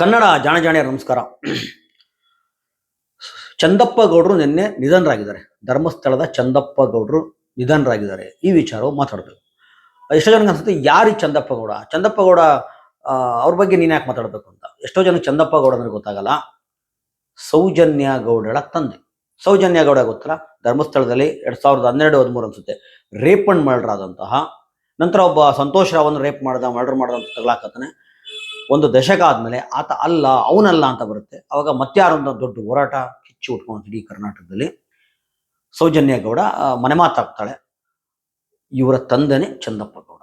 ಕನ್ನಡ ಜಾಣ ಜಾಣೆ ನಮಸ್ಕಾರ. ಚಂದಪ್ಪ ಗೌಡರು ನಿನ್ನೆ ನಿಧನರಾಗಿದ್ದಾರೆ. ಧರ್ಮಸ್ಥಳದ ಚಂದಪ್ಪ ಗೌಡರು ನಿಧನರಾಗಿದ್ದಾರೆ. ಈ ವಿಚಾರವು ಮಾತಾಡಬೇಕು. ಎಷ್ಟೋ ಜನಕ್ಕೆ ಅನ್ಸುತ್ತೆ, ಯಾರು ಚಂದಪ್ಪ ಗೌಡ? ಚಂದಪ್ಪ ಗೌಡ ಅವ್ರ ಬಗ್ಗೆ ನೀನು ಯಾಕೆ ಮಾತಾಡಬೇಕು ಅಂತ? ಎಷ್ಟೋ ಜನಕ್ಕೆ ಚಂದಪ್ಪ ಗೌಡ ಅಂದ್ರೆ ಗೊತ್ತಾಗಲ್ಲ. ಸೌಜನ್ಯ ಗೌಡಳ ತಂದೆ. ಸೌಜನ್ಯ ಗೌಡ ಗೊತ್ತಲ್ಲ? ಧರ್ಮಸ್ಥಳದಲ್ಲಿ ಎರಡ್ ಸಾವಿರದ ಹನ್ನೆರಡು, ಹದಿಮೂರು ಅನ್ಸುತ್ತೆ. ರೇಪ್ ಅಂಡ್ ಮರ್ಡರ್ ಆದಂತಹ, ನಂತರ ಒಬ್ಬ ಸಂತೋಷ್ ರಾವನ್ನು ರೇಪ್ ಮಾಡ್ದ, ಮರ್ಡರ್ ಮಾಡ್ದಂತ ತಗಲಾಕತ್ತಾನೆ ಒಂದು ದಶಕ ಆದ್ಮೇಲೆ ಆತ ಅಲ್ಲ, ಅವನಲ್ಲ ಅಂತ ಬರುತ್ತೆ. ಅವಾಗ ಮತ್ತಾರೊಂದು ದೊಡ್ಡ ಹೋರಾಟ ಕಿಚ್ಚು ಉಟ್ಕೊಂಡು ಇಡೀ ಕರ್ನಾಟಕದಲ್ಲಿ. ಸೌಜನ್ಯ ಗೌಡ ಮನೆ ಮಾತಾಗ್ತಾಳೆ ಇವರ ತಂದೆನೇ ಚಂದಪ್ಪ ಗೌಡ.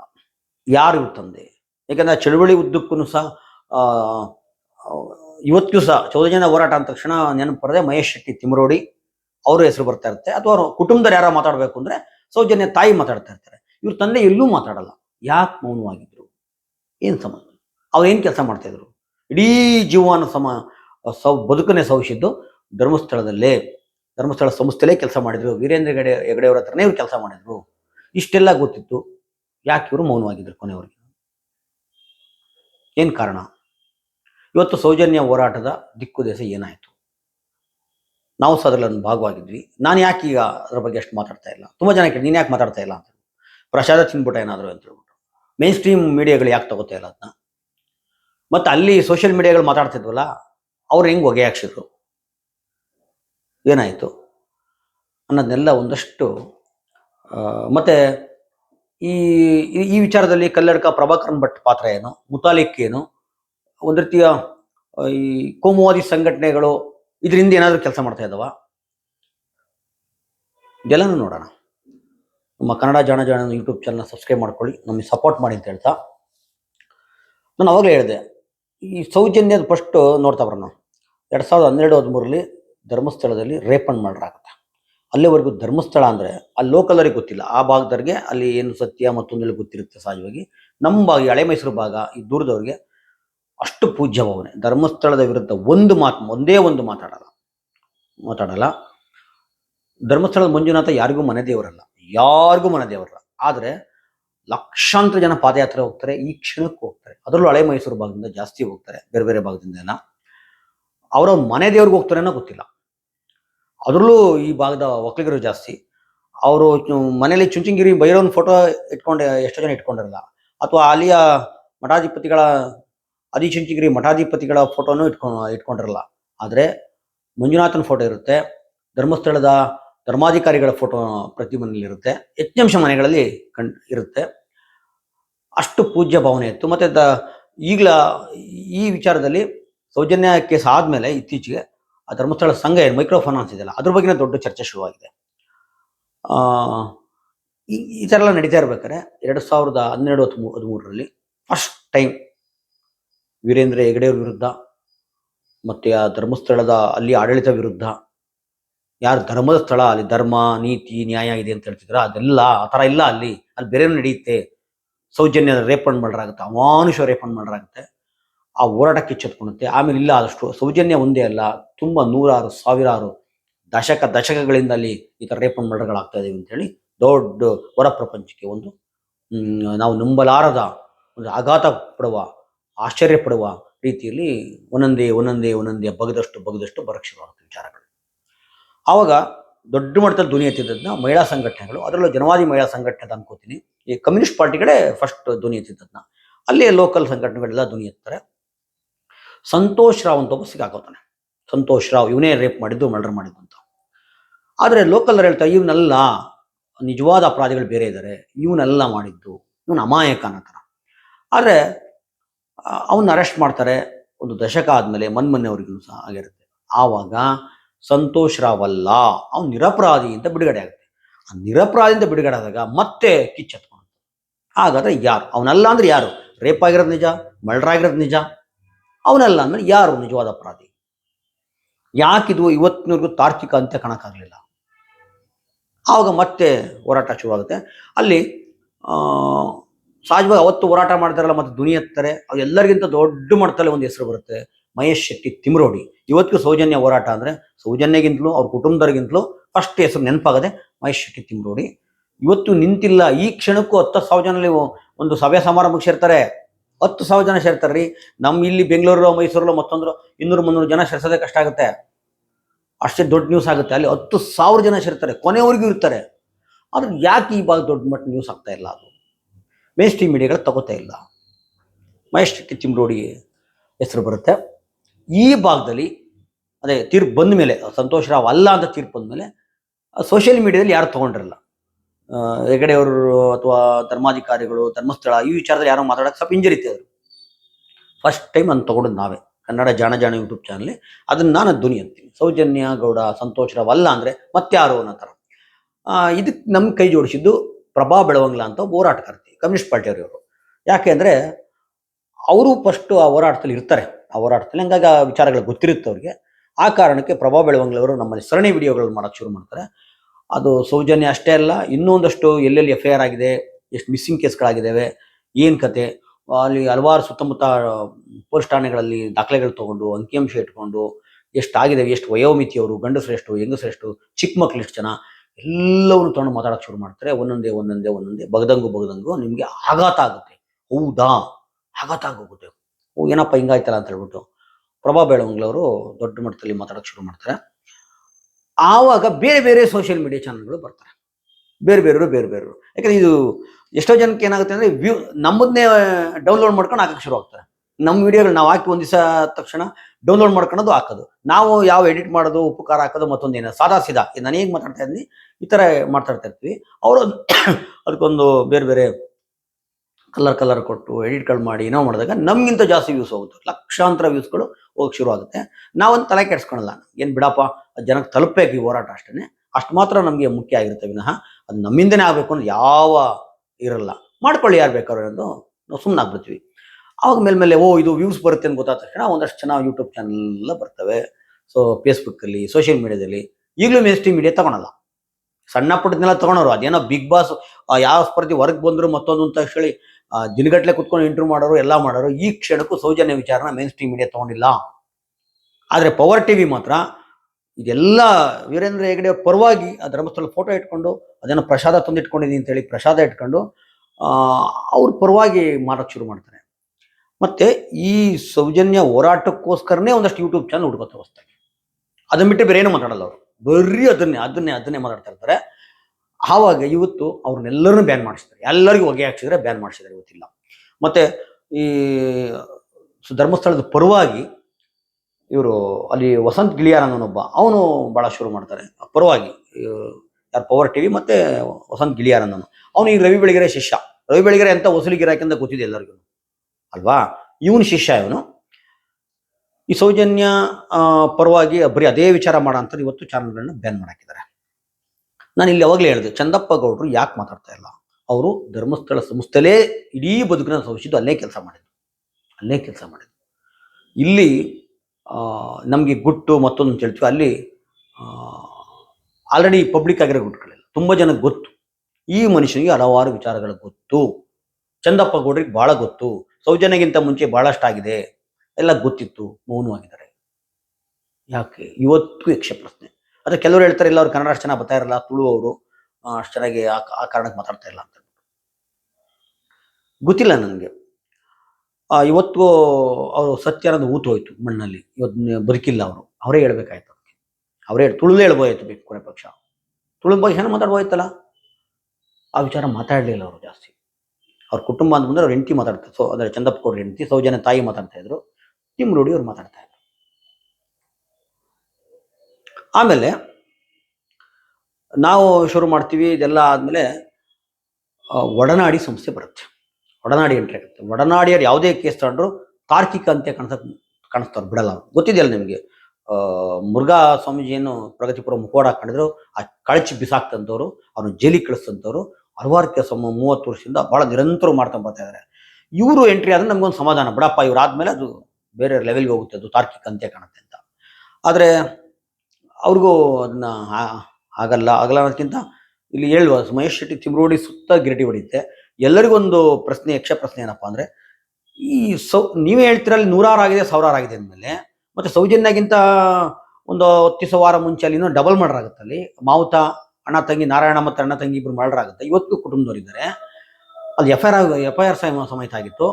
ಯಾರು ಇವ್ರ ತಂದೆ? ಯಾಕಂದ್ರೆ ಚಳುವಳಿ ಉದ್ದಕ್ಕೂ ಸಹ ಇವತ್ತಿಗೂ ಸಹ ಜನ ಹೋರಾಟ ಅಂದ ತಕ್ಷಣ ನೆನಪು ಬರದೆ ಮಹೇಶ್ ಶೆಟ್ಟಿ ತಿಮರೋಡಿ ಅವರ ಹೆಸರು ಬರ್ತಾ ಇರುತ್ತೆ. ಅಥವಾ ಅವ್ರ ಕುಟುಂಬದವ್ರು ಯಾರು ಮಾತಾಡಬೇಕು ಅಂದ್ರೆ ಸೌಜನ್ಯ ತಾಯಿ ಮಾತಾಡ್ತಾ ಇರ್ತಾರೆ. ಇವ್ರ ತಂದೆ ಎಲ್ಲೂ ಮಾತಾಡಲ್ಲ. ಯಾಕೆ ಮೌನವಾಗಿದ್ರು? ಏನ್ ಸಂಬಂಧ? ಅವ್ರು ಏನು ಕೆಲಸ ಮಾಡ್ತಾಯಿದ್ರು ಇಡೀ ಜೀವನ ಸಮ ಸೌ, ಬದುಕನ್ನೇ ಸವಿಸಿದ್ದು ಧರ್ಮಸ್ಥಳದಲ್ಲೇ, ಧರ್ಮಸ್ಥಳ ಸಂಸ್ಥೆಲೇ ಕೆಲಸ ಮಾಡಿದ್ರು. ವೀರೇಂದ್ರ ಹೆಗಡೆ ಹೆಗಡೆಯವ್ರ ಹತ್ರನೇ ಇವ್ರು ಕೆಲಸ ಮಾಡಿದ್ರು. ಇಷ್ಟೆಲ್ಲ ಗೊತ್ತಿತ್ತು. ಯಾಕೆ ಇವರು ಮೌನವಾಗಿದ್ರು ಕೊನೆಯವರೆಗೆ ಏನು ಕಾರಣ? ಇವತ್ತು ಸೌಜನ್ಯ ಹೋರಾಟದ ದಿಕ್ಕು ದೇಶ ಏನಾಯಿತು? ನಾವು ಸಹ ಅದರಲ್ಲಿ ಭಾಗವಾಗಿದ್ವಿ. ನಾನು ಯಾಕೆ ಈಗ ಅದ್ರ ಬಗ್ಗೆ ಅಷ್ಟು ಮಾತಾಡ್ತಾ ಇಲ್ಲ? ತುಂಬಾ ಜನ ಕೇಳಿ ನೀನು ಯಾಕೆ ಮಾತಾಡ್ತಾ ಇಲ್ಲ ಅಂತ. ಪ್ರಸಾದ ತಿನ್ಬಿಟ್ಟ ಏನಾದರೂ ಅಂತ ಹೇಳ್ಬಿಟ್ಟು ಮೇನ್ ಸ್ಟ್ರೀಮ್ ಮೀಡಿಯಾಗಳು ಯಾಕೆ ತಗೋತಾ ಇಲ್ಲ ಅದನ್ನ ಮತ್ತೆ ಅಲ್ಲಿ ಸೋಷಿಯಲ್ ಮೀಡಿಯಾಗಳು ಮಾತಾಡ್ತಿದ್ವಲ್ಲ, ಅವ್ರು ಹೆಂಗೆ ಹೊಗೆ ಹಾಕ್ಸಿದ್ರು ಏನಾಯಿತು? ಅನ್ನೋದನ್ನೆಲ್ಲ ಒಂದಷ್ಟು ಮತ್ತು ಈ- ಈ ವಿಚಾರದಲ್ಲಿ ಕಲ್ಲಡ್ಕ ಪ್ರಭಾಕರನ್ ಭಟ್ ಪಾತ್ರ ಏನು? ಮುತಾಲಿಕ್ ಏನು? ಒಂದು ರೀತಿಯ ಈ ಕೋಮುವಾದಿ ಸಂಘಟನೆಗಳು ಇದರಿಂದ ಏನಾದರೂ ಕೆಲಸ ಮಾಡ್ತಾ ಇದ್ದಾವ ಇದೆಲ್ಲನೂ ನೋಡೋಣ. ನಮ್ಮ ಕನ್ನಡ ಜಾಣ ಜಾಣ ಯೂಟ್ಯೂಬ್ ಚಾನಲ್ನ ಸಬ್ಸ್ಕ್ರೈಬ್ ಮಾಡ್ಕೊಳ್ಳಿ. ನಮಗೆ ಸಪೋರ್ಟ್ ಮಾಡಿ ಅಂತ ಹೇಳ್ತಾ. ನಾನು ಅವಾಗಲೇ ಹೇಳಿದೆ ಈ ಸೌಜನ್ಯದ ಫಸ್ಟ್ ನೋಡ್ತಾ ಬರೋಣ. ಎರಡು ಸಾವಿರದ ಹನ್ನೆರಡು, ಹದಿಮೂರರಲ್ಲಿ ಧರ್ಮಸ್ಥಳದಲ್ಲಿ ರೇಪನ್ ಮರ್ಡರ್ ಅಲ್ಲಿವರೆಗೂ ಧರ್ಮಸ್ಥಳ ಅಂದರೆ ಅಲ್ಲಿ ಲೋಕಲರಿಗೆ ಗೊತ್ತಿಲ್ಲ. ಆ ಭಾಗದವ್ರಿಗೆ ಅಲ್ಲಿ ಏನು ಸತ್ಯ ಮತ್ತೊಂದು ಗೊತ್ತಿರುತ್ತೆ ಸಹಜವಾಗಿ. ನಮ್ಮ ಭಾಗ ಹಳೆ ಮೈಸೂರು ಭಾಗ, ಈ ದೂರದವ್ರಿಗೆ ಅಷ್ಟು ಪೂಜ್ಯ ಭಾವನೆ. ಧರ್ಮಸ್ಥಳದ ವಿರುದ್ಧ ಒಂದು ಮಾತು, ಒಂದೇ ಒಂದು ಮಾತಾಡಲ್ಲ. ಮಾತಾಡಲ್ಲ. ಧರ್ಮಸ್ಥಳದ ಮಂಜುನಾಥ ಯಾರಿಗೂ ಮನೆ ದೇವರಲ್ಲ. ಯಾರಿಗೂ ಮನೆ ದೇವರಲ್ಲ. ಆದರೆ ಲಕ್ಷಾಂತರ ಜನ ಪಾದಯಾತ್ರೆ ಹೋಗ್ತಾರೆ, ಈ ಕ್ಷಣಕ್ಕೆ ಹೋಗ್ತಾರೆ. ಅದರಲ್ಲೂ ಹಳೆ ಮೈಸೂರು ಭಾಗದಿಂದ ಜಾಸ್ತಿ ಹೋಗ್ತಾರೆ, ಬೇರೆ ಬೇರೆ ಭಾಗದಿಂದ ಅವರ ಮನೆ ದೇವ್ರಿಗೆ ಹೋಗ್ತಾರೇನೋ ಗೊತ್ತಿಲ್ಲ. ಅದರಲ್ಲೂ ಈ ಭಾಗದ ಒಕ್ಕಲಿಗರು ಜಾಸ್ತಿ. ಅವರು ಮನೇಲಿ ಚುಂಚನಗಿರಿ ಭೈರವನ ಫೋಟೋ ಇಟ್ಕೊಂಡೆ, ಎಷ್ಟೋ ಜನ ಇಟ್ಕೊಂಡಿರಲ್ಲ. ಅಥವಾ ಅಲ್ಲಿಯ ಮಠಾಧಿಪತಿಗಳ ಆದಿಚುಂಚನಗಿರಿ ಮಠಾಧಿಪತಿಗಳ ಫೋಟೋನು ಇಟ್ಕೊಂಡು ಇಟ್ಕೊಂಡಿರಲ್ಲ. ಆದರೆ ಮಂಜುನಾಥನ ಫೋಟೋ ಇರುತ್ತೆ, ಧರ್ಮಸ್ಥಳದ ಧರ್ಮಾಧಿಕಾರಿಗಳ ಫೋಟೋ ಪ್ರತಿ ಮನೆಯಲ್ಲಿ ಇರುತ್ತೆ ಹೆಚ್ಚಿನಂಶ ಮನೆಗಳಲ್ಲಿ ಕಣ್ ಇರುತ್ತೆ. ಅಷ್ಟು ಪೂಜ್ಯ ಭಾವನೆ ಇತ್ತು. ಮತ್ತೆ ದ, ಈಗಲ ಈ ವಿಚಾರದಲ್ಲಿ ಸೌಜನ್ಯ ಕೇಸ್ ಆದಮೇಲೆ ಇತ್ತೀಚೆಗೆ ಆ ಧರ್ಮಸ್ಥಳ ಸಂಘ ಏನು ಮೈಕ್ರೋ ಫೈನಾನ್ಸ್ ಇದೆಯಲ್ಲ, ಅದ್ರ ಬಗ್ಗೆ ದೊಡ್ಡ ಚರ್ಚೆ ಶುರುವಾಗಿದೆ. ಈ ಥರ ಎಲ್ಲ ನಡೀತಾ ಇರ್ಬೇಕಾದ್ರೆ ಎರಡು ಸಾವಿರದ ಹನ್ನೆರಡು ಹತ್ತು ಹದಿಮೂರರಲ್ಲಿ ಫಸ್ಟ್ ಟೈಮ್ ವೀರೇಂದ್ರ ಹೆಗಡೆಯವ್ರ ವಿರುದ್ಧ ಮತ್ತು ಆ ಧರ್ಮಸ್ಥಳದ ಅಲ್ಲಿ ಆಡಳಿತ ವಿರುದ್ಧ ಯಾರು ಧರ್ಮದ ಸ್ಥಳ ಅಲ್ಲಿ ಧರ್ಮ, ನೀತಿ, ನ್ಯಾಯ ಇದೆ ಅಂತ ಹೇಳ್ತಿದ್ರ, ಅದೆಲ್ಲ ಆ ಥರ ಇಲ್ಲ ಅಲ್ಲಿ. ಅಲ್ಲಿ ಬೇರೆ ನಡೆಯುತ್ತೆ. ಸೌಜನ್ಯ ರೇಪಣ್ ಆಗುತ್ತೆ ಅಮಾನುಷ ರೇಪಣ್ ಆಗುತ್ತೆ ಆ ಹೋರಾಟ ಕಿಚ್ಚತ್ಕೊಳುತ್ತೆ ಆಮೇಲೆ ಇಲ್ಲ, ಆದಷ್ಟು ಸೌಜನ್ಯ ಒಂದೇ ಅಲ್ಲ, ತುಂಬ ನೂರಾರು, ಸಾವಿರಾರು ದಶಕ ದಶಕಗಳಿಂದ ಅಲ್ಲಿ ಈ ಥರ ರೇಪಣ್ ಮರ್ಡರ್ಗಳಾಗ್ತಾ ಇದ್ದೀವಿ ಅಂತೇಳಿ ದೊಡ್ಡ ಹೊರ ಪ್ರಪಂಚಕ್ಕೆ ಒಂದು ನಾವು ನಂಬಲಾರದ ಒಂದು ಆಘಾತ ಪಡುವ, ಆಶ್ಚರ್ಯ ಪಡುವ ರೀತಿಯಲ್ಲಿ ಒಂದೊಂದೇ ಒಂದೊಂದೇ ಒಂದೊಂದೇ ಬಗದಷ್ಟು ಬಗದಷ್ಟು ಬರಕ್ಕೆ ವಿಚಾರಗಳು. ಆವಾಗ ದೊಡ್ಡ ಮಟ್ಟದಲ್ಲಿ ಧ್ವನಿ ಎತ್ತಿದ್ದದನ್ನ ಮಹಿಳಾ ಸಂಘಟನೆಗಳು. ಅದರಲ್ಲೂ ಜನವಾದಿ ಮಹಿಳಾ ಸಂಘಟನೆ ಅಂತ ಅನ್ಕೋತೀನಿ. ಈ ಕಮ್ಯುನಿಸ್ಟ್ ಪಾರ್ಟಿಗಳೇ ಫಸ್ಟ್ ಧ್ವನಿ ಎತ್ತಿದ್ದದನ್ನ ಅಲ್ಲಿ ಲೋಕಲ್ ಸಂಘಟನೆಗಳೆಲ್ಲ ಧ್ವನಿ ಎತ್ತಾರೆ. ಸಂತೋಷ್ ರಾವ್ ಅಂತ ಒಬ್ಬ ಸಿಗಾಕೋತಾನೆ. ಸಂತೋಷ್ ರಾವ್, ಇವನೇ ರೇಪ್ ಮಾಡಿದ್ದು ಮರ್ಡರ್ ಮಾಡಿದ್ದು ಅಂತ. ಆದರೆ ಲೋಕಲ್ ಹೇಳ್ತಾರೆ, ಇವನೆಲ್ಲ ನಿಜವಾದ ಅಪರಾಧಿಗಳು ಬೇರೆ ಇದ್ದಾರೆ ಇವನೆಲ್ಲ ಮಾಡಿದ್ದು, ಇವನು ಅಮಾಯಕ ಅನ್ನೋ ಥರ. ಆದರೆ ಅವನ್ನ ಅರೆಸ್ಟ್ ಮಾಡ್ತಾರೆ. ಒಂದು ದಶಕ ಆದಮೇಲೆ ಮನ್ಮೊನ್ನೆವರೆಗೂ ಸಹ ಆಗಿರುತ್ತೆ ಆವಾಗ ಸಂತೋಷ್ ರಾವಲ್ಲ. ಅವ್ನು ನಿರಪರಾಧಿ ಅಂತ ಬಿಡುಗಡೆ ಆಗುತ್ತೆ. ಆ ನಿರಪರಾಧಿಯಿಂದ ಅಂತ ಬಿಡುಗಡೆ ಆದಾಗ ಮತ್ತೆ ಕಿಚ್ಚೆತ್ಕೊಂಡು ಹಾಗಾದ್ರೆ ಯಾರು? ಅವನಲ್ಲ ಅಂದ್ರೆ ಯಾರು? ರೇಪ್ ಆಗಿರೋದು ನಿಜ, ಮರ್ಡರ್ ಆಗಿರೋದು ನಿಜ? ಅವನಲ್ಲ ಅಂದ್ರೆ ಯಾರು ನಿಜವಾದ ಅಪರಾಧಿ? ಯಾಕಿದು ಇವತ್ತಿನವರೆಗೂ ತಾರ್ಕಿಕ ಅಂತ್ಯ ಕಾಣಕ್ಕಾಗಲಿಲ್ಲ? ಆವಾಗ ಮತ್ತೆ ಹೋರಾಟ ಶುರುವಾಗುತ್ತೆ. ಅಲ್ಲಿ ಸಹಜವಾಗಿ ಅವತ್ತು ಹೋರಾಟ ಮಾಡ್ತಾರಲ್ಲ ಮತ್ತೆ ದುನಿಯತ್ತಾರೆ ಅದು ಎಲ್ಲರಿಗಿಂತ ದೊಡ್ಡ ಮಟ್ಟದಲ್ಲಿ ಒಂದು ಹೆಸರು ಬರುತ್ತೆ. ಮಹೇಶ್ ಶೆಟ್ಟಿ ತಿಮ್ರೋಡಿ. ಇವತ್ತಿಗೂ ಸೌಜನ್ಯ ಹೋರಾಟ ಅಂದರೆ ಸೌಜನ್ಯಗಿಂತಲೂ ಅವ್ರ ಕುಟುಂಬದವ್ರಿಗಿಂತಲೂ ಫಸ್ಟ್ ಹೆಸರು ನೆನಪಾಗದೆ ಮಹೇಶ್ ಶೆಟ್ಟಿ ತಿಮ್ರೋಡಿ. ಇವತ್ತು ನಿಂತಿಲ್ಲ, ಈ ಕ್ಷಣಕ್ಕೂ ಹತ್ತು ಸಾವಿರ ಜನ ಒಂದು ಸಭೆ ಸಮಾರಂಭಕ್ಕೆ ಸೇರ್ತಾರೆ. ಹತ್ತು ಸಾವಿರ ಜನ ಸೇರ್ತಾರೆ ರೀ ನಮ್ಮ ಇಲ್ಲಿ ಬೆಂಗಳೂರು ಮೈಸೂರಲ್ಲೋ ಮತ್ತೊಂದ್ರು ಇನ್ನೂರು ಮುನ್ನೂರು ಜನ ಸೇರ್ಸೋದೇ ಕಷ್ಟ ಆಗುತ್ತೆ. ಅಷ್ಟೇ ದೊಡ್ಡ ನ್ಯೂಸ್ ಆಗುತ್ತೆ. ಅಲ್ಲಿ ಹತ್ತು ಸಾವಿರ ಜನ ಸೇರ್ತಾರೆ, ಕೊನೆವರೆಗೂ ಇರ್ತಾರೆ. ಆದ್ರೆ ಯಾಕೆ ಈ ಭಾಗ ದೊಡ್ಡ ಮಟ್ಟ ನ್ಯೂಸ್ ಆಗ್ತಾ ಇಲ್ಲ ಅದು? ಮೇನ್ ಸ್ಟ್ರೀಮ್ ಮೀಡಿಯಾಗಳು ತಗೋತಾ ಇಲ್ಲ. ಮಹೇಶ್ ತಿಮ್ರೋಡಿ ಹೆಸರು ಬರುತ್ತೆ. ಈ ಭಾಗದಲ್ಲಿ, ಅದೇ ತೀರ್ಪು ಬಂದ ಮೇಲೆ, ಸಂತೋಷ್ ರಾವ್ ಅಲ್ಲ ಅಂತ ತೀರ್ಪು ಬಂದ ಮೇಲೆ ಸೋಷಿಯಲ್ ಮೀಡಿಯಾದಲ್ಲಿ ಯಾರು ತೊಗೊಂಡಿರಲ್ಲ. ಹೆಗಡೆಯವರು ಅಥವಾ ಧರ್ಮಾಧಿಕಾರಿಗಳು, ಧರ್ಮಸ್ಥಳ, ಈ ವಿಚಾರದಲ್ಲಿ ಯಾರೋ ಮಾತಾಡೋಕೆ ಸ್ವಲ್ಪ ಇಂಜರಿ ಅವರು ಫಸ್ಟ್ ಟೈಮ್ ನಾನು ತೊಗೊಂಡು ನಾವೇ. ಕನ್ನಡ ಜಾಣ ಜಾಣ ಯೂಟ್ಯೂಬ್ ಚಾನಲ್ ಅದನ್ನು ನಾನು ಧ್ವನಿ ಅಂತೀನಿ. ಸೌಜನ್ಯ ಗೌಡ, ಸಂತೋಷ್ ರಾವ್ ಅಲ್ಲ ಅಂದರೆ ಯಾರು ಅನ್ನೋ ಥರ. ಇದಕ್ಕೆ ನಮ್ಮ ಕೈ ಜೋಡಿಸಿದ್ದು ಪ್ರಭಾ ಬೆಳವಂಗ್ಲ ಅಂತ ಹೋರಾಟಗಾರ್ತಿ, ಕಮ್ಯುನಿಸ್ಟ್ ಪಾರ್ಟಿಯವರು ಯಾಕೆ ಅಂದರೆ, ಅವರು ಫಸ್ಟು ಆ ಹೋರಾಟದಲ್ಲಿ ಇರ್ತಾರೆ. ಹೋರಾಟದಲ್ಲಿ ಹಂಗಾಗಿ ಆ ವಿಚಾರಗಳು ಗೊತ್ತಿರುತ್ತೆ ಅವ್ರಿಗೆ. ಆ ಕಾರಣಕ್ಕೆ ಪ್ರಭಾವ ಬೆಳವಂಗ್ಲವರು ನಮ್ಮಲ್ಲಿ ಸರಣಿ ವಿಡಿಯೋಗಳನ್ನು ಮಾಡೋಕ್ಕೆ ಶುರು ಮಾಡ್ತಾರೆ. ಅದು ಸೌಜನ್ಯ ಅಷ್ಟೇ ಅಲ್ಲ, ಇನ್ನೊಂದಷ್ಟು ಎಲ್ಲೆಲ್ಲಿ ಎಫ್ ಐ ಆರ್ ಆಗಿದೆ, ಎಷ್ಟು ಮಿಸ್ಸಿಂಗ್ ಕೇಸ್ಗಳಾಗಿದ್ದಾವೆ, ಏನು ಕತೆ, ಅಲ್ಲಿ ಹಲವಾರು ಸುತ್ತಮುತ್ತ ಪೊಲೀಸ್ ಠಾಣೆಗಳಲ್ಲಿ ದಾಖಲೆಗಳು ತೊಗೊಂಡು ಅಂಕಿಅಂಶ ಇಟ್ಕೊಂಡು ಎಷ್ಟಾಗಿದ್ದಾವೆ ಎಷ್ಟು ವಯೋಮಿತಿಯವರು, ಗಂಡಸರು ಎಷ್ಟು, ಹೆಂಗಸರು ಎಷ್ಟು, ಚಿಕ್ಕ ಮಕ್ಳು ಎಷ್ಟು ಜನ, ಎಲ್ಲವನ್ನು ತೊಗೊಂಡು ಮಾತಾಡೋಕೆ ಶುರು ಮಾಡ್ತಾರೆ. ಒಂದೊಂದೇ ಒಂದೊಂದೇ ಒಂದೊಂದೇ, ಬಗದಂಗು ಬಗದಂಗು, ನಿಮಗೆ ಆಘಾತ ಆಗುತ್ತೆ. ಹೌದಾ? ಆಘಾತ ಆಗೋಗುತ್ತೆ. ಏನಪ್ಪ ಹಿಂಗಾಯ್ತಲ್ಲ ಅಂತ ಹೇಳ್ಬಿಟ್ಟು ಪ್ರಭಾ ಬೆಳವಂಗ್ಲವರು ದೊಡ್ಡ ಮಟ್ಟದಲ್ಲಿ ಮಾತಾಡೋಕೆ ಶುರು ಮಾಡ್ತಾರೆ. ಆವಾಗ ಬೇರೆ ಬೇರೆ ಸೋಷಿಯಲ್ ಮೀಡಿಯಾ ಚಾನಲ್ಗಳು ಬರ್ತಾರೆ. ಬೇರೆ ಬೇರೆಯವರು ಬೇರೆ ಬೇರೆಯವರು. ಯಾಕಂದ್ರೆ ಇದು ಎಷ್ಟೋ ಜನಕ್ಕೆ ಏನಾಗುತ್ತೆ ಅಂದರೆ ವ್ಯೂ ನಮ್ಮದನ್ನೇ ಡೌನ್ಲೋಡ್ ಮಾಡ್ಕೊಂಡು ಹಾಕಕ್ಕೆ ಶುರು ಆಗ್ತಾರೆ. ನಮ್ಮ ವಿಡಿಯೋಗಳು ನಾವು ಹಾಕಿ ಒಂದು ದಿವಸ ತಕ್ಷಣ ಡೌನ್ಲೋಡ್ ಮಾಡ್ಕೊಳೋದು ಹಾಕೋದು. ನಾವು ಯಾವ ಎಡಿಟ್ ಮಾಡೋದು, ಉಪಕಾರ ಹಾಕೋದು ಮತ್ತೊಂದೇನು ಸಾದಾ ಸಿದಾ. ನಾನು ಹೇಗೆ ಮಾತಾಡ್ತಾ ಇದ್ದೀನಿ, ಈ ಥರ ಮಾತಾಡ್ತಾ ಇರ್ತೀವಿ. ಅವರು ಅದಕ್ಕೊಂದು ಬೇರೆ ಬೇರೆ ಕಲರ್ ಕಲರ್ ಕೊಟ್ಟು ಎಡಿಟ್ಗಳು ಮಾಡಿ ಏನೋ ಮಾಡಿದಾಗ ನಮಗಿಂತ ಜಾಸ್ತಿ ವ್ಯೂಸ್ ಹೋಗುತ್ತೆ. ಲಕ್ಷಾಂತರ ವ್ಯೂಸ್ಗಳು ಹೋಗಿ ಶುರು ಆಗುತ್ತೆ. ನಾವೊಂದು ತಲೆ ಕೆಡ್ಸ್ಕೊಳಲ್ಲ. ಏನು ಬಿಡಪ್ಪ ಜನಕ್ಕೆ ತಲುಪಬೇಕು ಈ ಹೋರಾಟ ಅಷ್ಟೇ ಅಷ್ಟು ಮಾತ್ರ ನಮಗೆ ಮುಖ್ಯ ಆಗಿರುತ್ತೆ ವಿನಃ ಅದು ನಮ್ಮಿಂದನೇ ಆಗಬೇಕು ಅನ್ನೋದು ಯಾವ ಇರಲ್ಲ. ಮಾಡ್ಕೊಳ್ಳಿ ಯಾರು ಬೇಕಾದ್ರು ಅನ್ನೋದು ನಾವು ಸುಮ್ಮನೆ ಆಗ್ಬಿಡ್ತೀವಿ. ಆವಾಗ ಮೇಲೆ ಮೇಲೆ, ಓ, ಇದು ವ್ಯೂಸ್ ಬರುತ್ತೆ ಅಂತ ಗೊತ್ತಾದ ತಕ್ಷಣ ಒಂದಷ್ಟು ಚೆನ್ನಾಗಿ ಯೂಟ್ಯೂಬ್ ಚಾನಲ್ ಬರ್ತವೆ. ಸೊ ಫೇಸ್ಬುಕ್ಕಲ್ಲಿ ಸೋಷಿಯಲ್ ಮೀಡಿಯಾದಲ್ಲಿ ಈಗಲೂ ಮೇನ್ ಸ್ಟ್ರೀಮ್ ಮೀಡಿಯಾ ತಗೊಳಲ್ಲ. ಸಣ್ಣ ಪುಟ್ಟದನ್ನೆಲ್ಲ ತಗೊಳೋರು, ಅದೇನೋ ಬಿಗ್ ಬಾಸ್ ಯಾವ ಸ್ಪರ್ಧೆ ಹೊರಗೆ ಬಂದರು ಮತ್ತೊಂದು ಅಂತ ಹೇಳಿ ಆ, ದಿನಗಟ್ಲೆ ಕುತ್ಕೊಂಡು ಇಂಟರ್ವ್ಯೂ ಮಾಡೋರು ಎಲ್ಲ ಮಾಡೋರು ಈ ಕ್ಷಣಕ್ಕೂ ಸೌಜನ್ಯ ವಿಚಾರನ ಮೇನ್ ಸ್ಟ್ರೀಮ್ ಮೀಡಿಯಾ ತಗೊಂಡಿಲ್ಲ. ಆದರೆ ಪವರ್ ಟಿವಿ ಮಾತ್ರ ಇದೆಲ್ಲ ವೀರೇಂದ್ರ ಹೆಗಡೆ ಪರವಾಗಿ ಆ ಧರ್ಮಸ್ಥಳ ಫೋಟೋ ಇಟ್ಕೊಂಡು ಅದನ್ನು ಪ್ರಸಾದ ತಂದಿಟ್ಕೊಂಡಿದ್ದೀನಿ ಅಂತೇಳಿ ಪ್ರಸಾದ ಇಟ್ಕೊಂಡು ಅವ್ರ ಪರವಾಗಿ ಮಾಡೋಕ್ಕೆ ಶುರು ಮಾಡ್ತಾರೆ. ಮತ್ತೆ ಈ ಸೌಜನ್ಯ ಹೋರಾಟಕ್ಕೋಸ್ಕರನೇ ಒಂದಷ್ಟು ಯೂಟ್ಯೂಬ್ ಚಾನಲ್ ಹುಡ್ಕೋತಾರೆ ಹೊಸ್ತಾರೆ ಅದನ್ನ ಬಿಟ್ಟು ಬೇರೆ ಏನು ಮಾತಾಡಲ್ಲ ಅವರು. ಬರೀ ಅದನ್ನೇ ಅದನ್ನೇ ಅದನ್ನೇ ಮಾತಾಡ್ತಾ ಇರ್ತಾರೆ. ಆವಾಗ ಇವತ್ತು ಅವ್ರನ್ನೆಲ್ಲರನ್ನೂ ಬ್ಯಾನ್ ಮಾಡಿಸ್ತಾರೆ. ಎಲ್ಲರಿಗೂ ಹೊಗೆ ಹಾಕ್ಸಿದ್ರೆ ಬ್ಯಾನ್ ಮಾಡಿಸಿದ್ದಾರೆ ಇವತ್ತಿಲ್ಲ. ಮತ್ತೆ ಈ ಧರ್ಮಸ್ಥಳದ ಪರವಾಗಿ ಇವರು ಅಲ್ಲಿ ವಸಂತ್ ಗಿಳಿಯಾರ್ ಅನ್ನೋನೊಬ್ಬ, ಅವನು ಭಾಳ ಶುರು ಮಾಡ್ತಾರೆ. ಪರವಾಗಿ ಯಾರು ಪವರ್ ಟಿವಿ ಮತ್ತೆ ವಸಂತ್ ಗಿಳಿಯಾರ್ ಅನ್ನೋನು. ಅವನು ಈಗ ರವಿ ಬೆಳಗೆರೆ ಶಿಷ್ಯ. ರವಿ ಬೆಳಗೆರೆ ಅಂತ ಗಿರಾಕಿ ಅಂತ ಗೊತ್ತಿದೆ ಎಲ್ಲರಿಗೂ. ಅಲ್ವಾ? ಇವನು ಶಿಷ್ಯ ಇವನು. ಈ ಸೌಜನ್ಯ ಪರವಾಗಿ ಬರೀ ಅದೇ ವಿಚಾರ ಮಾಡೋ ಅಂತ ಇವತ್ತು ಚಾನಲ್ಗಳನ್ನ ಬ್ಯಾನ್ ಮಾಡಾಕಿದ್ದಾರೆ. ನಾನು ಇಲ್ಲಿ ಯಾವಾಗಲೇ ಹೇಳಿದೆ ಚಂದಪ್ಪ ಗೌಡರು ಯಾಕೆ ಮಾತಾಡ್ತಾ ಇಲ್ಲ? ಅವರು ಧರ್ಮಸ್ಥಳ ಸಂಸ್ಥೆಲೇ ಇಡೀ ಬದುಕಿನ ಸವಿಸಿದ್ದು ಅಲ್ಲೇ ಕೆಲಸ ಮಾಡಿದ್ರು ಅಲ್ಲೇ ಕೆಲಸ ಮಾಡಿದ್ರು ಇಲ್ಲಿ ನಮಗೆ ಗುಟ್ಟು ಮತ್ತೊಂದು ಹೇಳ್ತೀವಿ, ಅಲ್ಲಿ ಆಲ್ರೆಡಿ ಪಬ್ಲಿಕ್ ಆಗಿರೋ ಗುಟ್ಟುಗಳಿಲ್ಲ. ತುಂಬ ಜನಕ್ಕೆ ಗೊತ್ತು. ಈ ಮನುಷ್ಯನಿಗೆ ಹಲವಾರು ವಿಚಾರಗಳು ಗೊತ್ತು. ಚಂದಪ್ಪ ಗೌಡ್ರಿಗೆ ಭಾಳ ಗೊತ್ತು. ಸೌಜನ್ಯಗಿಂತ ಮುಂಚೆ ಬಹಳಷ್ಟಾಗಿದೆ ಎಲ್ಲ ಗೊತ್ತಿತ್ತು. ಮೌನವಾಗಿದ್ದಾರೆ. ಯಾಕೆ? ಇವತ್ತು ಯಕ್ಷ ಪ್ರಶ್ನೆ ಅದೇ ಕೆಲವರು ಹೇಳ್ತಾರೆ, ಇಲ್ಲ, ಅವ್ರು ಕನ್ನಡ ಅಷ್ಟು ಚೆನ್ನಾಗಿ ಬರ್ತಾ ಇರಲ್ಲ, ತುಳು ಅವರು ಅಷ್ಟು ಚೆನ್ನಾಗಿ ಆ ಕಾರಣಕ್ಕೆ ಮಾತಾಡ್ತಾ ಇಲ್ಲ ಅಂತ ಗೊತ್ತಿಲ್ಲ ನನಗೆ. ಇವತ್ತು ಅವರು ಸತ್ಯ ಅನ್ನೋದು ಊತು ಹೋಯ್ತು ಮಣ್ಣಲ್ಲಿ. ಇವತ್ತು ಬದುಕಿಲ್ಲ ಅವರು. ಅವರೇ ಹೇಳ್ಬೇಕಾಯ್ತು ಅವ್ರಿಗೆ ಅವರೇ ತುಳು ಹೇಳ್ಬೋಯ್ತು ಬೇಕು ಕೊನೆ ಪಕ್ಷ. ತುಳು ಬಗ್ಗೆ ಏನೋ ಮಾತಾಡ್ಬೋಯ್ತಲ್ಲ ಆ ವಿಚಾರ ಮಾತಾಡಲಿಲ್ಲ ಅವರು ಜಾಸ್ತಿ. ಅವ್ರ ಕುಟುಂಬ ಅಂತ ಬಂದ್ರೆ ಅವ್ರ ಹೆಂಡತಿ ಮಾತಾಡ್ತಾರೆ. ಸೊ, ಅಂದರೆ ಚಂದಪ್ಪ ಕೊಡ್ರಿ ಹೆಂಡತಿ, ಸೌಜನ್ಯ ತಾಯಿ ಮಾತಾಡ್ತಾ ಇದ್ರು. ತಿಮ್ರೋಡಿ ಅವ್ರು ಮಾತಾಡ್ತಾ ಇದ್ರು. ಆಮೇಲೆ ನಾವು ಶುರು ಮಾಡ್ತೀವಿ, ಇದೆಲ್ಲ ಆದಮೇಲೆ ಒಡನಾಡಿ ಸಂಸ್ಥೆ ಬರುತ್ತೆ. ಒಡನಾಡಿ ಎಂಟ್ರಿ ಆಗುತ್ತೆ. ಒಡನಾಡಿಯರು ಯಾವುದೇ ಕೇಸ್ ತಗೊಂಡ್ರು ತಾರ್ಕಿಕ ಅಂತ ಕಾಣಿಸಕ್ ಕಾಣಿಸ್ತಾರೆ ಬಿಡಲ್ಲ ಗೊತ್ತಿದೆಯಲ್ಲ ನಿಮಗೆ? ಮುರುಘಾ ಸ್ವಾಮೀಜಿ ಏನು ಪ್ರಗತಿಪುರ ಮುಖವಾಡ ಹಾಕೊಂಡಿದ್ರು ಆ ಕಳಚಿ ಬಿಸಾಕ್ತಂಥವ್ರು ಅವ್ರನ್ನ ಜೈಲಿಗೆ ಕಳಿಸ್ತಂಥವ್ರು ಹಲವಾರು ಕೆಲಸ ಮೂವತ್ತು ವರ್ಷದಿಂದ ಭಾಳ ನಿರಂತರ ಮಾಡ್ತಾ ಬರ್ತಾ ಇದ್ದಾರೆ ಇವರು ಎಂಟ್ರಿ ಆದರೆ ನಮಗೊಂದು ಸಮಾಧಾನ. ಬಿಡಪ್ಪ ಇವ್ರು ಆದ್ಮೇಲೆ ಅದು ಬೇರೆ ಲೆವೆಲ್ಗೆ ಹೋಗುತ್ತೆ, ಅದು ತಾರ್ಕಿಕ ಅಂತ್ಯ ಕಾಣುತ್ತೆ ಅಂತ. ಆದರೆ ಅವ್ರಿಗೂ ಅದನ್ನ ಆಗಲ್ಲ ಆಗಲ್ಲ ಅನ್ನೋದಕ್ಕಿಂತ ಇಲ್ಲಿ ಹೇಳುವ ಮಹೇಶ್ ಶೆಟ್ಟಿ ತಿಮ್ರೋಡಿ ಸುತ್ತ ಗಿರಟಿ ಎಲ್ಲರಿಗೂ ಎಲ್ಲರಿಗೊಂದು ಪ್ರಶ್ನೆ, ಯಕ್ಷ ಪ್ರಶ್ನೆ ಏನಪ್ಪಾ ಅಂದ್ರೆ, ಈ ಸೌ, ನೀವೇ ಹೇಳ್ತಿರಲ್ಲಿ ನೂರಾರು ಆಗಿದೆ, ಸಾವಿರಾರು ಆಗಿದೆ ಅಂದಮೇಲೆ, ಮತ್ತೆ ಸೌಜನ್ಯಗಿಂತ ಒಂದು ಹತ್ತು ವಾರ ಮುಂಚೆ ಅಲ್ಲಿ ಇನ್ನೂ ಡಬಲ್ ಮರ್ಡರ್ ಆಗುತ್ತೆ ಅಲ್ಲಿ. ಮಾವುತ, ಅಣ್ಣ ತಂಗಿ, ನಾರಾಯಣ ಮತ್ತು ಅಣ್ಣ ತಂಗಿ ಇಬ್ಬರು ಮರ್ಡರ್ ಆಗುತ್ತೆ. ಇವತ್ತು ಕುಟುಂಬದವರಿದ್ದಾರೆ ಅಲ್ಲಿ F I R F I R ಸಮೇತ ಆಗಿತ್ತು.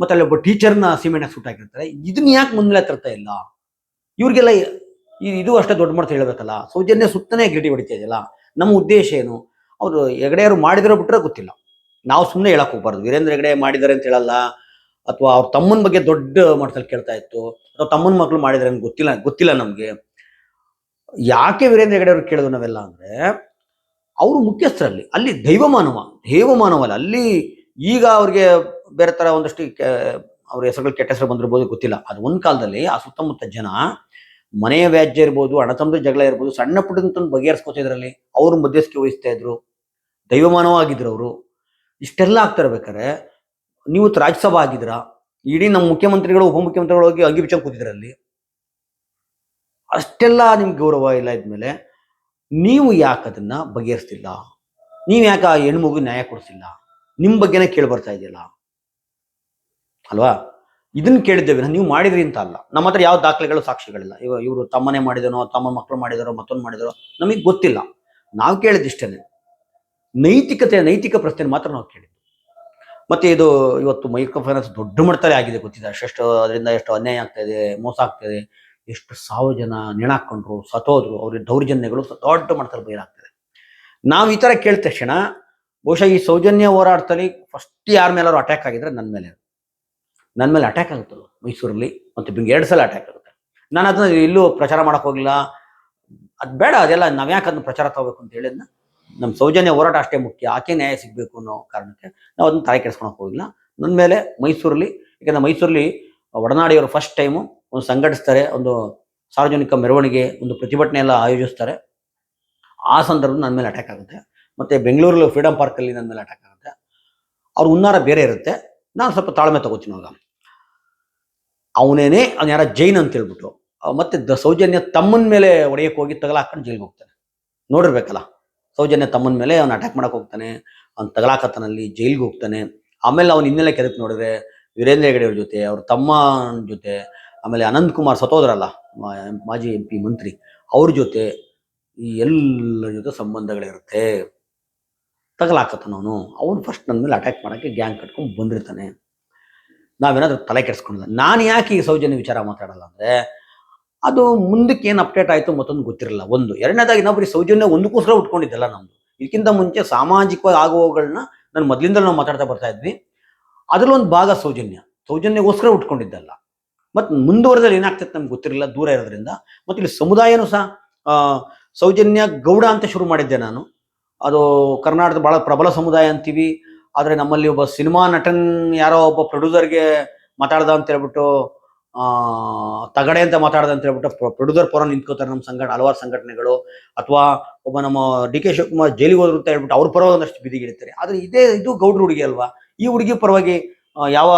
ಮತ್ತೆ ಅಲ್ಲಿ ಒಬ್ಬ ಟೀಚರ್ನ ಸೀಮೆಣ್ಣ ಸುಟ್ಟಾಕಿರ್ತಾರೆ ಇದನ್ನ ಯಾಕೆ ಮುಂದೆ ತರ್ತಾ ಇಲ್ಲ? ಇವ್ರಿಗೆಲ್ಲ ಇದು ಅಷ್ಟೇ ದೊಡ್ಡ ಮಾಡ್ತಾ ಹೇಳಬೇಕಲ್ಲ. ಸೌಜನ್ಯ ಸುತ್ತನೇ ಗಿಟಿ ಹೊಡಿತಾ ಇದೆಯಲ್ಲ, ನಮ್ಮ ಉದ್ದೇಶ ಏನು? ಅವರು ಹೆಗಡೆಯವರು ಮಾಡಿದಿರೋ ಬಿಟ್ಟರೆ ಗೊತ್ತಿಲ್ಲ. ನಾವು ಸುಮ್ಮನೆ ಹೇಳಕ್ ಹೋಗ್ಬಾರ್ದು. ವೀರೇಂದ್ರ ಹೆಗಡೆ ಮಾಡಿದ್ದಾರೆ ಅಂತ ಹೇಳಲ್ಲ, ಅಥವಾ ಅವ್ರ ತಮ್ಮನ ಬಗ್ಗೆ ದೊಡ್ಡ ಮಟ್ಟದಲ್ಲಿ ಕೇಳ್ತಾ ಇತ್ತು, ಅಥವಾ ತಮ್ಮನ ಮಕ್ಕಳು ಮಾಡಿದರೆ ಅಂತ ಗೊತ್ತಿಲ್ಲ ಗೊತ್ತಿಲ್ಲ ನಮಗೆ. ಯಾಕೆ ವೀರೇಂದ್ರ ಹೆಗಡೆ ಅವ್ರು ಕೇಳಿದ್ರು ನಾವೆಲ್ಲ ಅಂದ್ರೆ, ಅವರು ಮುಖ್ಯಸ್ಥರಲ್ಲಿ, ಅಲ್ಲಿ ದೈವ ಮಾನವ ದೇವ ಮಾನವ ಅಲ್ಲ ಅಲ್ಲಿ ಈಗ ಅವ್ರಿಗೆ ಬೇರೆ ತರ ಒಂದಷ್ಟು ಅವ್ರ ಹೆಸರುಗಳು ಕೆಟ್ಟ ಹೆಸರು ಬಂದಿರ್ಬೋದು, ಗೊತ್ತಿಲ್ಲ. ಅದು ಒಂದು ಕಾಲದಲ್ಲಿ ಆ ಸುತ್ತಮುತ್ತ ಜನ ಮನೆಯ ವ್ಯಾಜ್ಯ ಇರ್ಬೋದು, ಅಣ್ಣ ಜಗಳ ಇರ್ಬೋದು, ಸಣ್ಣ ಪುಟ್ಟಂತ ಬಗೆಹರಿಸ್ಕೊತಿದ್ರಲ್ಲಿ ಅವರು ಮಧ್ಯಸ್ಥಿಕೆ ವಹಿಸ್ತಾ ಇದ್ರು ದೈವಮಾನವ ಆಗಿದ್ರು ಅವರು ಇಷ್ಟೆಲ್ಲ ಆಗ್ತಾ ಇರ್ಬೇಕಾದ್ರೆ ನೀವು ರಾಜ್ಯಸಭಾ ಆಗಿದ್ರ ಇಡೀ ನಮ್ಮ ಮುಖ್ಯಮಂತ್ರಿಗಳು, ಉಪಮುಖ್ಯಮಂತ್ರಿಗಳು ಹೋಗಿ ಅಂಗಿ ಬಿಚ್ಚ ಕೂತಿದ್ರಲ್ಲಿ ಅಷ್ಟೆಲ್ಲ ನಿಮ್ಗೆ ಗೌರವ ಇಲ್ಲ ಇದ್ಮೇಲೆ ನೀವು ಯಾಕೆ ಅದನ್ನ ಬಗೆಹರಿಸ್ತಿಲ್ಲ? ನೀವು ಯಾಕೆ ಆ ಹೆಣ್ಮಗು ನ್ಯಾಯ ಕೊಡಿಸಿಲ್ಲ? ನಿಮ್ಮ ಬಗ್ಗೆನೇ ಕೇಳಿ ಬರ್ತಾ ಇದೆಯಲ್ಲ? ಅಲ್ವಾ? ಇದನ್ನ ಕೇಳಿದ್ದೇವೆ ನೀವು ಮಾಡಿದ್ರಿ ಅಂತ ಅಲ್ಲ. ನಮ್ಮ ಹತ್ರ ಯಾವ ದಾಖಲೆಗಳು ಸಾಕ್ಷಿಗಳಿಲ್ಲ. ಇವ, ಇವರು ತಮ್ಮನೇ ಮಾಡಿದನೋ, ತಮ್ಮ ಮಕ್ಕಳು ಮಾಡಿದರೋ, ಮತ್ತೊಂದು ಮಾಡಿದರೋ, ನಮಗೆ ಗೊತ್ತಿಲ್ಲ. ನಾವು ಕೇಳಿದಿಷ್ಟೇನೆ. ನೈತಿಕತೆ, ನೈತಿಕ ಪ್ರಶ್ನೆ ಮಾತ್ರ ನಾವು ಕೇಳಿದ್ವಿ ಮತ್ತೆ ಇದು ಇವತ್ತು ಮೈಕ್ರೋ ಫೈನಾನ್ಸ್ ದೊಡ್ಡ ಮಟ್ಟದಲ್ಲಿ ಆಗಿದೆ ಗೊತ್ತಿದೆ ಅಷ್ಟೆಷ್ಟು ಅದರಿಂದ ಎಷ್ಟು ಅನ್ಯಾಯ ಆಗ್ತಾ ಮೋಸ ಆಗ್ತಾ ಇದೆ. ಎಷ್ಟು ಸಾವು ಜನ ನೆಣಾಕೊಂಡ್ರು ಸತೋದ್ರು ಅವ್ರಿಗೆ ದೌರ್ಜನ್ಯಗಳು ದೊಡ್ಡ ಮಟ್ಟದಲ್ಲಿ ಬಯಲಾಗ್ತದೆ ನಾವು ಈ ಥರ ಕೇಳಿದ ತಕ್ಷಣ, ಬಹುಶಃ ಈ ಸೌಜನ್ಯ ಹೋರಾಟದಲ್ಲಿ ಫಸ್ಟ್ ಯಾರ ಮೇಲಾದ್ರು ಅಟ್ಯಾಕ್ ಆಗಿದ್ರೆ ನನ್ನ ಮೇಲೆ. ನನ್ನ ಮೇಲೆ ಅಟ್ಯಾಕ್ ಆಗುತ್ತಲ್ಲ ಮೈಸೂರಲ್ಲಿ ಮತ್ತು ಬಿಂಗ್, ಎರಡು ಸಲ ಅಟ್ಯಾಕ್ ಆಗುತ್ತೆ. ನಾನು ಅದನ್ನ ಇಲ್ಲೂ ಪ್ರಚಾರ ಮಾಡೋಕೆ ಹೋಗಿಲ್ಲ. ಅದು ಬೇಡ, ಅದೆಲ್ಲ ನಾವು ಯಾಕೆ ಅದನ್ನ ಪ್ರಚಾರ ತಗೋಬೇಕು ಅಂತ ಹೇಳಿದ್ನ? ನಮ್ಮ ಸೌಜನ್ಯ ಹೋರಾಟ ಅಷ್ಟೇ ಮುಖ್ಯ, ಆಕೆ ನ್ಯಾಯ ಸಿಗಬೇಕು ಅನ್ನೋ ಕಾರಣಕ್ಕೆ ನಾವು ಅದನ್ನ ತಲೆ ಕೆಡಿಸ್ಕೊಳಕ್ಕೆ ಹೋಗಿಲ್ಲ. ನನ್ನ ಮೇಲೆ ಮೈಸೂರಲ್ಲಿ, ಯಾಕಂದರೆ ಮೈಸೂರಲ್ಲಿ ಒಡನಾಡಿಯವರು ಫಸ್ಟ್ ಟೈಮು ಒಂದು ಸಂಘಟಿಸ್ತಾರೆ, ಒಂದು ಸಾರ್ವಜನಿಕ ಮೆರವಣಿಗೆ, ಒಂದು ಪ್ರತಿಭಟನೆ ಎಲ್ಲ ಆಯೋಜಿಸ್ತಾರೆ. ಆ ಸಂದರ್ಭದಲ್ಲಿ ನನ್ನ ಮೇಲೆ ಅಟ್ಯಾಕ್ ಆಗುತ್ತೆ. ಮತ್ತು ಬೆಂಗಳೂರಲ್ಲಿ ಫ್ರೀಡಮ್ ಪಾರ್ಕಲ್ಲಿ ನನ್ನ ಮೇಲೆ ಅಟ್ಯಾಕ್ ಆಗುತ್ತೆ. ಅವ್ರ ಹುನ್ನಾರ ಬೇರೆ ಇರುತ್ತೆ. ನಾನು ಸ್ವಲ್ಪ ತಾಳ್ಮೆ ತಗೋತೀನಿ ಅವಾಗ ಅವನೇನೆ ಅವ್ನು ಯಾರ ಜೈನ್ ಅಂತ ಹೇಳ್ಬಿಟ್ಟು ಮತ್ತೆ ದ ಸೌಜನ್ಯ ತಮ್ಮನ ಮೇಲೆ ಒಡೆಯಕ್ಕೆ ಹೋಗಿ ತಗಲಾಕೊಂಡು ಜೈಲಿಗೆ ಹೋಗ್ತಾನೆ. ನೋಡಿರ್ಬೇಕಲ್ಲ, ಸೌಜನ್ಯ ತಮ್ಮನ ಮೇಲೆ ಅವ್ನು ಅಟ್ಯಾಕ್ ಮಾಡಕ್ಕೆ ಹೋಗ್ತಾನೆ, ಅವ್ನು ತಗಲಾಕತ್ತನಲ್ಲಿ ಜೈಲಿಗೆ ಹೋಗ್ತಾನೆ. ಆಮೇಲೆ ಅವ್ನ ಹಿನ್ನೆಲೆ ಕೆದಕ್ ನೋಡಿದ್ರೆ ವೀರೇಂದ್ರ ಹೆಗಡೆ ಅವ್ರ ಜೊತೆ, ಅವ್ರ ತಮ್ಮನ ಜೊತೆ, ಆಮೇಲೆ ಅನಂತ್ ಕುಮಾರ್ ಸತೋದ್ರಲ್ಲ ಮಾಜಿ ಎಂ ಪಿ ಮಂತ್ರಿ, ಅವ್ರ ಜೊತೆ ಈ ಎಲ್ಲರ ಜೊತೆ ಸಂಬಂಧಗಳಿರುತ್ತೆ. ತಗಲಾಕತ್ತಾನ ಅವನು. ಅವನು ಫಸ್ಟ್ ನನ್ನ ಮೇಲೆ ಅಟ್ಯಾಕ್ ಮಾಡೋಕ್ಕೆ ಗ್ಯಾಂಗ್ ಕಟ್ಕೊಂಡು ಬಂದಿರ್ತಾನೆ. ನಾವೇನಾದರೂ ತಲೆ ಕೆಡಿಸ್ಕೊಂಡಿಲ್ಲ ನಾನು ಯಾಕೆ ಈ ಸೌಜನ್ಯ ವಿಚಾರ ಮಾತಾಡಲ್ಲ ಅಂದರೆ, ಅದು ಮುಂದಕ್ಕೆ ಏನು ಅಪ್ಡೇಟ್ ಆಯಿತು ಮತ್ತೊಂದು ಗೊತ್ತಿರಲ್ಲ ಒಂದು. ಎರಡನೇದಾಗಿ ನಾವು ಬರೀ ಸೌಜನ್ಯ ಒಂದಕ್ಕೋಸ್ಕರ ಉಟ್ಕೊಂಡಿದ್ದಲ್ಲ ನಮ್ಮದು ಇದಕ್ಕಿಂತ ಮುಂಚೆ ಸಾಮಾಜಿಕವಾಗಿ ಆಗುವವುಗಳನ್ನ ನಾನು ಮೊದಲಿಂದ ನಾವು ಮಾತಾಡ್ತಾ ಬರ್ತಾ ಇದ್ವಿ. ಅದರಲ್ಲೊಂದು ಭಾಗ ಸೌಜನ್ಯ. ಸೌಜನ್ಯಗೋಸ್ಕರ ಉಟ್ಕೊಂಡಿದ್ದಲ್ಲ. ಮತ್ತು ಮುಂದುವರೆದಲ್ಲಿ ಏನಾಗ್ತೈತೆ ನಮ್ಗೆ ಗೊತ್ತಿರಲಿಲ್ಲ ದೂರ ಇರೋದ್ರಿಂದ. ಮತ್ತು ಇಲ್ಲಿ ಸಮುದಾಯನೂ ಸಹ ಸೌಜನ್ಯ ಗೌಡ ಅಂತ ಶುರು ಮಾಡಿದ್ದೆ ನಾನು. ಅದು ಕರ್ನಾಟಕದ ಬಹಳ ಪ್ರಬಲ ಸಮುದಾಯ ಅಂತೀವಿ. ಆದರೆ ನಮ್ಮಲ್ಲಿ ಒಬ್ಬ ಸಿನಿಮಾ ನಟನ್ ಯಾರೋ ಒಬ್ಬ ಪ್ರೊಡ್ಯೂಸರ್ಗೆ ಮಾತಾಡ್ದ ಅಂತ ಹೇಳ್ಬಿಟ್ಟು ತಗಡೆ ಅಂತ ಮಾತಾಡ್ದ ಅಂತ ಹೇಳ್ಬಿಟ್ಟು ಪ್ರೊಡ್ಯೂಸರ್ ಪರ ನಿಂತ್ಕೋತಾರೆ ನಮ್ಮ ಸಂಘಟನೆ ಹಲವಾರು ಸಂಘಟನೆಗಳು. ಅಥವಾ ಒಬ್ಬ ನಮ್ಮ ಡಿ ಕೆ ಶಿವಕುಮಾರ್ ಜೈಲಿಗೆ ಹೋದ್ರು ಅಂತ ಹೇಳ್ಬಿಟ್ಟು ಅವ್ರ ಪರವಾಗಿ ಒಂದಷ್ಟು ಬಿದಿಗಿಡ್ತಾರೆ ಆದರೆ ಇದೇ, ಇದು ಗೌಡ್ರ ಹುಡುಗಿ ಅಲ್ವಾ? ಈ ಹುಡುಗಿ ಪರವಾಗಿ ಯಾವ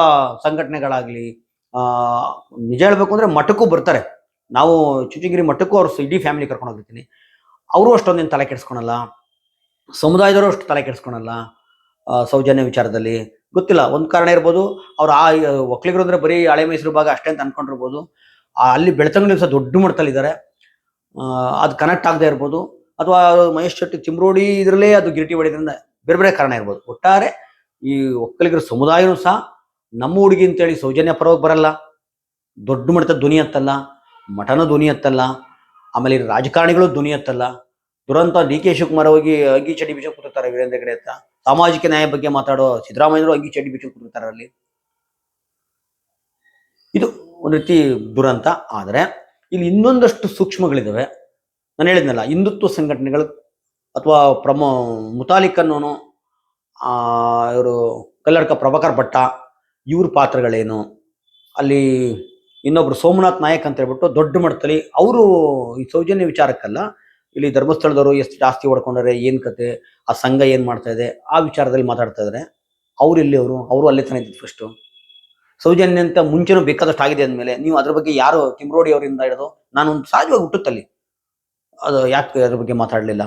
ಸಂಘಟನೆಗಳಾಗಲಿ ನಿಜ ಹೇಳ್ಬೇಕು ಅಂದರೆ ಮಠಕ್ಕೂ ಬರ್ತಾರೆ. ನಾವು ಚುಚಿಗಿರಿ ಮಠಕ್ಕೂ ಅವ್ರ ಇಡೀ ಫ್ಯಾಮಿಲಿ ಕರ್ಕೊಂಡು ಹೋಗಿರ್ತೀನಿ ಅವರು ಅಷ್ಟೊಂದೇನು ತಲೆ ಕೆಡಿಸ್ಕೊಳಲ್ಲ. ಸಮುದಾಯದವರು ಅಷ್ಟು ತಲೆ ಕೆಡಿಸ್ಕೊಳಲ್ಲ ಸೌಜನ್ಯ ವಿಚಾರದಲ್ಲಿ. ಗೊತ್ತಿಲ್ಲ, ಒಂದು ಕಾರಣ ಇರ್ಬೋದು, ಅವ್ರು ಆ ಒಕ್ಕಲಿಗರು ಅಂದರೆ ಬರೀ ಹಳೆ ಮೈಸೂರು ಭಾಗ ಅಷ್ಟೇ ಅಂತ ಅಂದ್ಕೊಂಡಿರ್ಬೋದು ಅಲ್ಲಿ ಬೆಳ್ತಂಗಡಿ ಸಹ ದೊಡ್ಡ ಮಟ್ಟದಲ್ಲಿದ್ದಾರೆ ಅದು ಕನೆಕ್ಟ್ ಆಗದೆ ಇರ್ಬೋದು. ಅಥವಾ ಮಹೇಶ್ ಶೆಟ್ಟಿ ಚಿಮ್ರೋಡಿ ಇದರಲ್ಲೇ ಅದು ಗಿರಿಟಿ ಹೊಡೆಯೋದ್ರಿಂದ ಬೇರೆ ಬೇರೆ ಕಾರಣ ಇರ್ಬೋದು. ಒಟ್ಟಾರೆ, ಈ ಒಕ್ಕಲಿಗರ ಸಮುದಾಯನೂ ಸಹ ನಮ್ಮ ಹುಡುಗಿ ಅಂತೇಳಿ ಸೌಜನ್ಯ ಪರವಾಗಿ ಬರಲ್ಲ. ದೊಡ್ಡ ಮಟ್ಟದ ಧ್ವನಿ ಎತ್ತಲ್ಲ, ಮಠನ ಧ್ವನಿ ಎತ್ತಲ್ಲ, ಆಮೇಲೆ ರಾಜಕಾರಣಿಗಳು ಧ್ವನಿ ಎತ್ತಲ್ಲ. ದುರಂತ ಡಿ ಕೆ ಶಿವಕುಮಾರ್ ಹೋಗಿ, ಅಂಗಿ ಚಡ್ಡಿ ಬಿಚ್ಚಕ್ಕೆ ಕೂತಿರ್ತಾರೆ ವೀರೇಂದ್ರ ಹೆಗಡೆ ಅಂತ ಸಾಮಾಜಿಕ ನ್ಯಾಯ ಬಗ್ಗೆ ಮಾತಾಡೋ ಸಿದ್ದರಾಮಯ್ಯರು ಅಂಗಿ ಚಡ್ಡಿ ಬಿಚ್ಚಕ್ಕೆ ಕೂತಿರ್ತಾರೆ ಅಲ್ಲಿ. ಇದು ಒಂದು ರೀತಿ ದುರಂತ. ಆದರೆ ಇಲ್ಲಿ ಇನ್ನೊಂದಷ್ಟು ಸೂಕ್ಷ್ಮಗಳಿದಾವೆ. ನಾನು ಹೇಳಿದ್ನಲ್ಲ, ಹಿಂದುತ್ವ ಸಂಘಟನೆಗಳು ಅಥವಾ ಪ್ರಮೋ, ಮುತಾಲಿಕ್ ಅನ್ನೋನು ಇವರು ಕಲ್ಲಡ್ಕ ಪ್ರಭಾಕರ್ ಭಟ್ಟ, ಇವ್ರ ಪಾತ್ರಗಳೇನು? ಅಲ್ಲಿ ಇನ್ನೊಬ್ರು ಸೋಮನಾಥ್ ನಾಯಕ್ ಅಂತ ಹೇಳ್ಬಿಟ್ಟು ದೊಡ್ಡ ಮಟ್ಟದಲ್ಲಿ ಅವರು ಈ ಸೌಜನ್ಯ ವಿಚಾರಕ್ಕಲ್ಲ ಇಲ್ಲಿ ಧರ್ಮಸ್ಥಳದವರು ಎಷ್ಟು ಜಾಸ್ತಿ ಹೊಡ್ಕೊಂಡಾರೆ ಏನು ಕತೆ, ಆ ಸಂಘ ಏನು ಮಾಡ್ತಾ ಇದೆ, ಆ ವಿಚಾರದಲ್ಲಿ ಮಾತಾಡ್ತಾ ಇದ್ದಾರೆ ಅವ್ರು ಎಲ್ಲಿ ಅವರು? ಅವರು ಅಲ್ಲೇ ತಾನೇ ಇದ್ದಿದ್ದು ಫಸ್ಟು ಸೌಜನ್ಯ ಅಂತ ಮುಂಚೆನೂ ಬೇಕಾದಷ್ಟು ಆಗಿದೆ ಅಂದಮೇಲೆ ನೀವು ಅದ್ರ ಬಗ್ಗೆ ಯಾರು ತಿಮ್ರೋಡಿ ಅವರಿಂದ ಹಿಡಿದು ನಾನು ಒಂದು ಸಹಜವಾಗಿ ಹುಟ್ಟುತ್ತಲ್ಲಿ. ಅದು ಯಾಕೆ ಅದ್ರ ಬಗ್ಗೆ ಮಾತಾಡಲಿಲ್ಲ.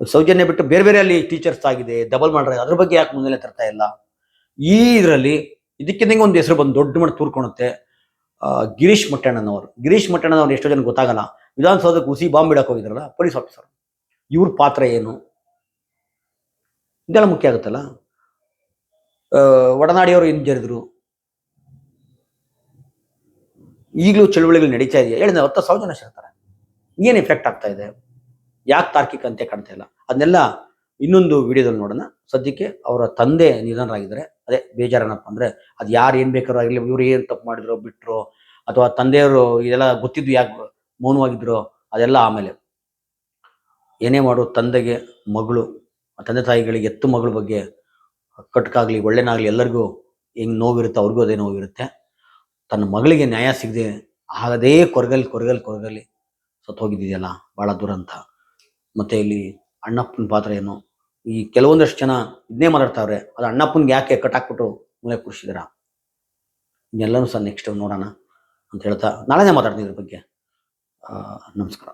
ಸೌಜನ್ಯ ಬಿಟ್ಟು ಬೇರೆ ಬೇರೆ ಅಲ್ಲಿ ಟೀಚರ್ಸ್ ಆಗಿದೆ ಡಬಲ್ ಮಾಡ್ರೆ ಅದ್ರ ಬಗ್ಗೆ ಯಾಕೆ ಮುಂದೆ ತರ್ತಾ ಇಲ್ಲ? ಈ ಇದರಲ್ಲಿ ಇದಕ್ಕಿಂತ ಒಂದು ಹೆಸರು ಬಂದು ದೊಡ್ಡ ಮಟ್ಟ ತೂರ್ಕೊಳುತ್ತೆ ಗಿರೀಶ್ ಮಟ್ಟಣ್ಣನವರು. ಗಿರೀಶ್ ಮಟ್ಟಣ್ಣನವ್ರು ಎಷ್ಟೋ ಜನ ಗೊತ್ತಾಗಲ್ಲ. ವಿಧಾನಸೌಧಕ್ಕೆ ಕೂಸಿ ಬಾಂಬ್ ಇಡಕ್ಕೆ ಹೋಗಿದ್ರಲ್ಲ ಪೊಲೀಸ್ ಆಫೀಸರ್ ಇವ್ರ ಪಾತ್ರ ಏನು? ಇದೆಲ್ಲ ಮುಖ್ಯ ಆಗುತ್ತಲ್ಲ? ಒಡನಾಡಿಯವರು ಏನು ಜರಿದ್ರು ಈಗಲೂ ಚಳುವಳಿಗಳು ನಡೀತಾ ಇದೆಯಾ? ಹೇಳಿದ ಹತ್ತು ಸಾವಿರ ಜನ ಸೇರ್ತಾರೆ. ಏನು ಎಫೆಕ್ಟ್ ಆಗ್ತಾ ಇದೆ? ಯಾಕೆ ತಾರ್ಕಿಕ ಅಂತ್ಯ ಕಾಣ್ತಾ ಇಲ್ಲ. ಅದನ್ನೆಲ್ಲ ಇನ್ನೊಂದು ವಿಡಿಯೋದಲ್ಲಿ ನೋಡೋಣ. ಸದ್ಯಕ್ಕೆ ಅವರ ತಂದೆ ನಿಧನರಾಗಿದ್ದಾರೆ. ಅದೇ ಬೇಜಾರೇನಪ್ಪ ಅಂದ್ರೆ ಅದು ಯಾರು ಏನು ಬೇಕಾದ್ರೂ ಆಗಲಿ, ಇವ್ರು ಏನು ತಪ್ಪು ಮಾಡಿದ್ರು ಬಿಟ್ಟರು ಅಥವಾ ತಂದೆಯವರು ಇದೆಲ್ಲ ಗೊತ್ತಿದ್ದು ಯಾಕೆ ಮೌನವಾಗಿದ್ರು ಅದೆಲ್ಲ ಆಮೇಲೆ. ಏನೇ ಮಾಡು ತಂದೆಗೆ ಮಗಳು, ತಂದೆ ತಾಯಿಗಳಿಗೆ ಎತ್ತು ಮಗಳ ಬಗ್ಗೆ ಕಟ್ಕಾಗ್ಲಿ, ಒಳ್ಳೆನಾಗ್ಲಿ ಎಲ್ಲರಿಗೂ ಹೆಂಗ್ ನೋವಿರುತ್ತೆ ಅವ್ರಿಗೂ ಅದೇ ನೋವಿರುತ್ತೆ. ತನ್ನ ಮಗಳಿಗೆ ನ್ಯಾಯ ಸಿಗದೆ ಆಗದೇ ಕೊರಗಲ್ಲಿ ಕೊರಗಲ್ಲಿ ಕೊರಗಲ್ಲಿ ಸತ್ತೋಗಿದ್ದಿದೆಯಲ್ಲ ಭಾಳ ದುರಂತ ಮತ್ತೆ ಇಲ್ಲಿ ಅಣ್ಣಪ್ಪನ ಪಾತ್ರ ಏನು? ಈ ಕೆಲವೊಂದಷ್ಟು ಜನ ಇದನ್ನೇ ಮಾತಾಡ್ತಾವ್ರೆ, ಅದು ಅಣ್ಣಪ್ಪನ್ಗೆ ಯಾಕೆ ಕಟ್ಟಾಕ್ಬಿಟ್ಟು ಮೂಲೆ ಕೂರಿಸಿದಾರ ಇನ್ನೆಲ್ಲನೂ ಸಹ ನೆಕ್ಸ್ಟ್ ನೋಡೋಣ ಅಂತ ಹೇಳ್ತಾ ನಾಳೆನೇ ಮಾತಾಡ್ತೀನಿ ಇದ್ರ ಬಗ್ಗೆ. ನಮಸ್ಕಾರ